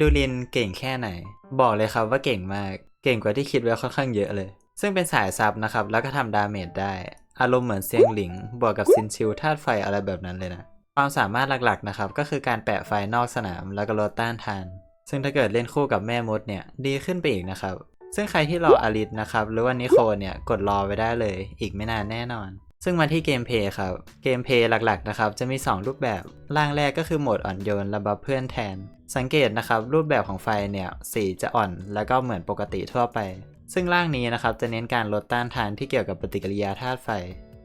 ดูลินเก่งแค่ไหน บอกเลยครับว่าเก่งมาก เก่งกว่าที่คิดไว้ค่อนข้างเยอะเลย ซึ่งเป็นสายซับนะครับ แล้วก็ทำดาเมจได้ อารมณ์เหมือนเซียงหลิง บวกกับซินชิวธาตุไฟอะไรแบบนั้นเลยนะ ความสามารถหลักๆนะครับ ก็คือการแปะไฟนอกสนามแล้วก็ลดต้านทาน ซึ่งถ้าเกิดเล่นคู่กับแม่มดเนี่ย ดีขึ้นไปอีกนะครับ ซึ่งใครที่รออลิสนะครับ หรือว่านิโคเนี่ย กดรอไว้ได้เลย อีกไม่นานแน่นอน ซึ่งมาที่เกมเพย์ครับ เกมเพย์หลักๆนะครับจะมี 2 รูปแบบ ร่างแรกก็คือโหมดอ่อนโยนและบัฟเพื่อนแทน สังเกตนะครับรูปแบบของไฟเนี่ยสีจะอ่อนแล้วก็เหมือนปกติทั่วไป ซึ่งร่างนี้นะครับจะเน้นการลดต้านทานที่เกี่ยวกับปฏิกิริยาธาตุไฟ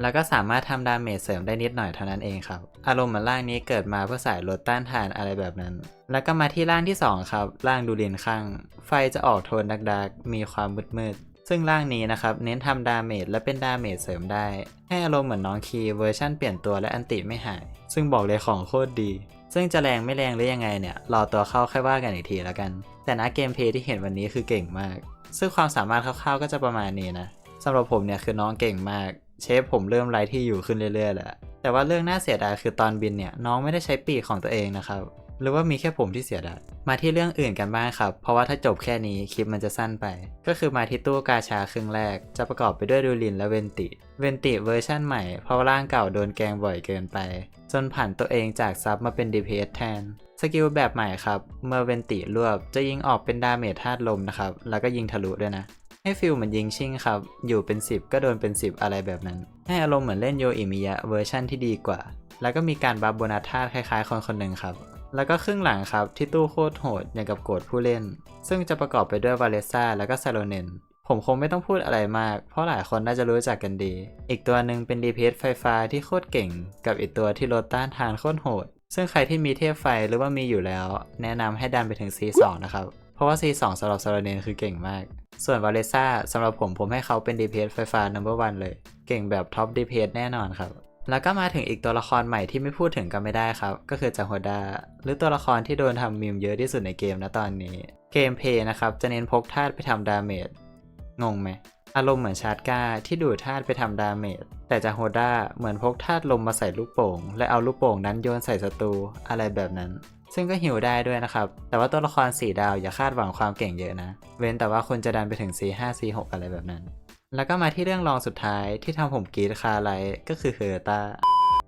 แล้วก็สามารถทำดาเมจเสริมได้นิดหน่อยเท่านั้นเองครับ อารมณ์เหมือนร่างนี้เกิดมาเพื่อสายลดต้านทานอะไรแบบนั้น แล้วก็มาที่ร่างที่2ครับร่างดูเรียนข้าง ไฟจะออกโทนดักๆมีความมืดๆ ซึ่งร่างนี้นะครับเน้นทำดาเมจและเป็นดาเมจเสริมได้ให้อารมณ์เหมือนน้องคีเวอร์ชั่นเปลี่ยนตัวและอันติไม่หาย ซึ่งบอกเลยของโคตรดี ซึ่งจะแรงไม่แรงหรือยังไงเนี่ยรอตัวเข้าค่อยว่ากันอีกทีแล้วกัน แต่นะเกมเพลย์ที่เห็นวันนี้คือเก่งมาก ซึ่งความสามารถคร่าวๆก็จะประมาณนี้นะสำหรับผมเนี่ยคือน้องเก่งมาก เชฟผมเริ่มไร้ที่อยู่ขึ้นเรื่อยๆแหละแต่ว่าเรื่องน่าเสียดายคือตอนบินเนี่ยน้องไม่ได้ใช้ปีกของตัวเองนะครับ หรือว่ามีแค่ผมที่เสียดายมาที่เรื่องอื่นกันบ้างครับ เพราะว่าถ้าจบแค่นี้คลิปมันจะสั้นไป ก็คือมาที่ตู้กาชาครึ่งแรก จะประกอบไปด้วยดูลินและเวนติ เวนติเวอร์ชั่นใหม่เพราะร่างเก่าโดนแกงบ่อยเกินไป จนผ่านตัวเองจากซับมาเป็น DPS แทนสกิลแบบใหม่ครับ เมื่อเวนติรวบจะยิงออกเป็นดาเมจธาตุลมนะครับ แล้วก็ยิงทะลุด้วยนะ ให้ฟิลเหมือนยิงชิ่งครับ อยู่เป็น 10 ก็โดนเป็น 10 อะไรแบบนั้น ให้อารมณ์เหมือนเล่นโยอิมิยะเวอร์ชั่นที่ดีกว่า แล้วก็มีการบัฟโบนัสธาตุคล้ายๆคนคนหนึ่งครับ แล้วก็ครึ่งหลังครับที่ตู้โคตรโหดอย่างกับโกดผู้เล่น ซึ่งจะประกอบไปด้วยวาเลซ่าแล้วก็ซาโลเนนผมคงไม่ต้องพูดอะไรมาก เพราะหลายคนน่าจะรู้จักกันดี อีกตัวหนึ่งเป็น DPS ไฟฟ้าที่โคตรเก่ง กับอีกตัวที่ลดต้านทานโคตรโหด ซึ่งใครที่มีเทพไฟหรือว่ามีอยู่แล้ว แนะนำให้ดันไปถึง C2 นะครับ เพราะว่า C2 สำหรับซาโลเนนคือเก่งมาก ส่วนวาเลซ่าสำหรับผมผมให้เขาเป็น DPS ไฟฟ้า number one เลย เก่งแบบท็อป DPS แน่นอนครับ แล้วก็มาถึงอีกตัวละครใหม่ที่ไม่พูดถึงก็ไม่ได้ครับ ก็คือจังโฮดาหรือตัวละครที่โดนทำมีมเยอะที่สุดในเกมนะตอนนี้ เกมเพย์นะครับ จะเน้นพกธาตุไปทำดาเมจงงไหม อารมณ์เหมือนชาร์จก้าที่ดูดธาตุไปทำดาเมจแต่จังโฮดาเหมือนพกธาตุลมมาใส่ลูกโป่ง และเอาลูกโป่งนั้นโยนใส่ศัตรูอะไรแบบนั้น ซึ่งก็หิวได้ด้วยนะครับ แต่ว่าตัวละครสีดาวอย่าคาดหวังความเก่งเยอะนะ เว้นแต่ว่าคุณจะดันไปถึง C5 C6 อะไรแบบนั้น แล้วก็มาที่เรื่องรองสุดท้ายที่ทำผมกรีดคาไลก็คือเฮอร์ตา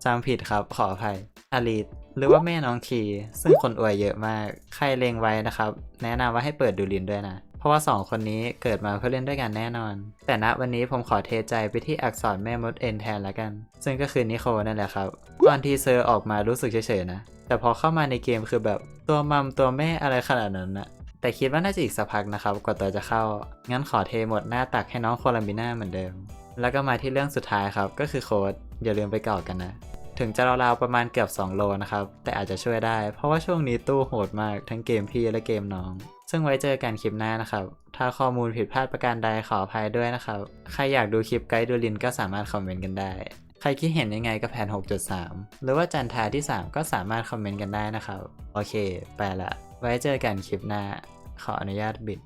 จำผิดครับขออภัยอลิสหรือว่าแม่น้องที ซึ่งคนอวยเยอะมาก ใครเลงไว้นะครับ แนะนำว่าให้เปิดดูลินด้วยนะ เพราะว่า 2 คนนี้เกิดมาเพื่อเล่นด้วยกันแน่นอน แต่ณวันนี้ผมขอเทใจไปที่อักษรแม่มดเอ็นแทนละกัน ซึ่งก็คือนิโคนั่นแหละครับ ตอนทีเซอร์ออกมารู้สึกเฉยๆนะ แต่พอเข้ามาในเกมคือแบบตัวมัมตัวแม่อะไรขนาดนั้นนะ แต่คิดว่าน่าจะอีกสักพักนะครับกว่าตัวจะเข้า งั้นขอเทหมดหน้าตักให้น้องโคลัมบิน่าเหมือนเดิม แล้วก็มาที่เรื่องสุดท้ายครับ ก็คือโค้ดอย่าลืมไปเก่ากันนะ ถึงจะราวๆประมาณเกือบ 2 โลนะครับ แต่อาจจะช่วยได้ เพราะว่าช่วงนี้ตู้โหดมากทั้งเกมพี่และเกมน้อง ซึ่งไว้เจอกันคลิปหน้านะครับ ถ้าข้อมูลผิดพลาดประการใดขออภัยด้วยนะครับ ใครอยากดูคลิปไกด์ดูลินก็สามารถคอมเมนต์กันได้ ใครคิดเห็นยังไงกับแผน 6.3 หรือว่าจันทาที่ 3 ก็สามารถคอมเมนต์กันได้นะครับ โอเค ไปละ ไว้เจอกันคลิปหน้า ขออนุญาตบิด